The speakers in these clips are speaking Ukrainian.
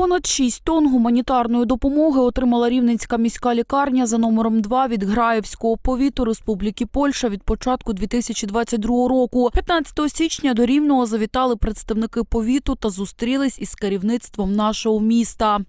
Понад 6 тонн гуманітарної допомоги отримала Рівненська міська лікарня за номером 2 від Граївського повіту Республіки Польща від початку 2022 року. 15 січня до Рівного завітали представники повіту та зустрілись із керівництвом нашого міста.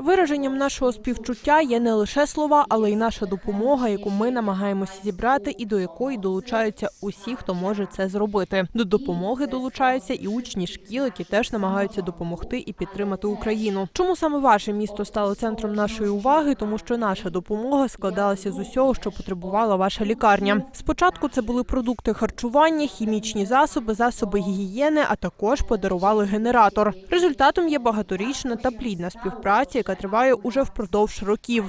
Вираженням нашого співчуття є не лише слова, але й наша допомога, яку ми намагаємося зібрати, і до якої долучаються усі, хто може це зробити. До допомоги долучаються і учні шкіл, які теж намагаються допомогти і підтримати Україну. Чому саме ваше місто стало центром нашої уваги? Тому що наша допомога складалася з усього, що потребувала ваша лікарня. Спочатку це були продукти харчування, хімічні засоби, засоби гігієни, а також подарували генератор. Результатом є багаторічна та плідна співпраця, яка триває уже впродовж років.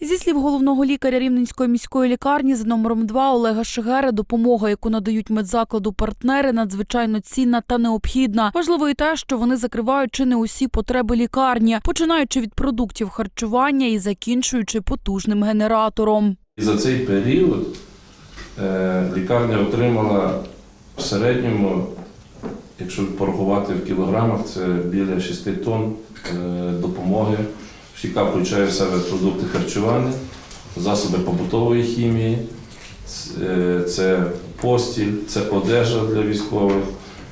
Зі слів головного лікаря Рівненської міської лікарні за номером 2 Олега Шигера, допомога, яку надають медзакладу партнери, надзвичайно цінна та необхідна. Важливо і те, що вони закривають чи не усі потреби лікарні, починаючи від продуктів харчування і закінчуючи потужним генератором. І за цей період е, лікарня отримала в середньому, якщо порахувати в кілограмах, це біля 6 тонн е, допомоги, яка включає в себе продукти харчування, засоби побутової хімії, е, це постіль, це одежа для військових,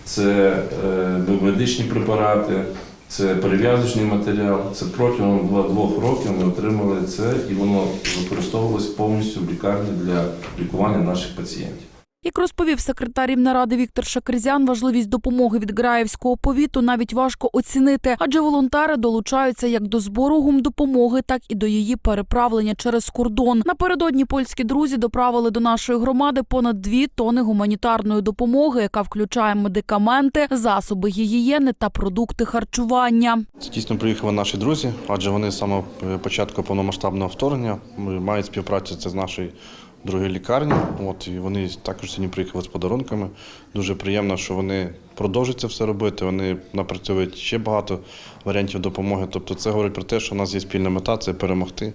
це е, медичні препарати. Це перев'язочний матеріал. Це протягом двох років ми отримали це, і воно використовувалось повністю в лікарні для лікування наших пацієнтів. Як розповів секретар Рівнеради Віктор Шакризян, важливість допомоги від Граївського повіту навіть важко оцінити, адже волонтери долучаються як до збору гумдопомоги, так і до її переправлення через кордон. Напередодні польські друзі доправили до нашої громади понад дві тони гуманітарної допомоги, яка включає медикаменти, засоби гігієни та продукти харчування. Це дійсно приїхали наші друзі, адже вони самого початку повномасштабного вторгнення мають співпрацю з нашою другою лікарні. От і вони також сьогодні приїхали з подарунками. Дуже приємно, що вони продовжують це все робити. Вони напрацьовують ще багато варіантів допомоги. Тобто, це говорить про те, що у нас є спільна мета це перемогти.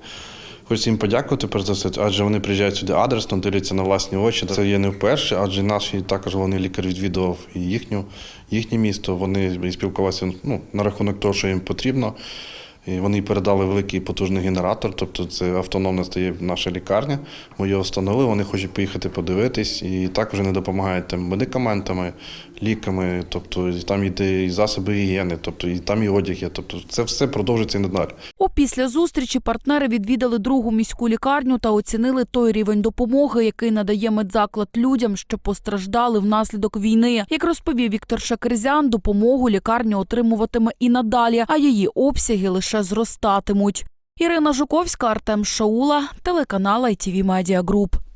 Хочу їм подякувати перш за все, адже вони приїжджають сюди адресно, дивляться на власні очі. Це є не вперше, адже наш також головний лікар відвідував і їхню, їхнє місто. Вони спілкувалися ну, на рахунок того, що їм потрібно. І вони передали великий потужний генератор, тобто це автономна стає наша лікарня. Ми його встановили, вони хочуть поїхати подивитись, і також вони допомагають там медикаментами, ліками, тобто там йде і засоби гігієни, тобто і там і одяг є. Тобто це все продовжується і надалі. Опісля зустрічі партнери відвідали другу міську лікарню та оцінили той рівень допомоги, який надає медзаклад людям, що постраждали внаслідок війни. Як розповів Віктор Шакерзян, допомогу лікарня отримуватиме і надалі, а її обсяги лише зростатимуть. Ірина Жуковська, Артем Шаула, телеканал ITV Media Group.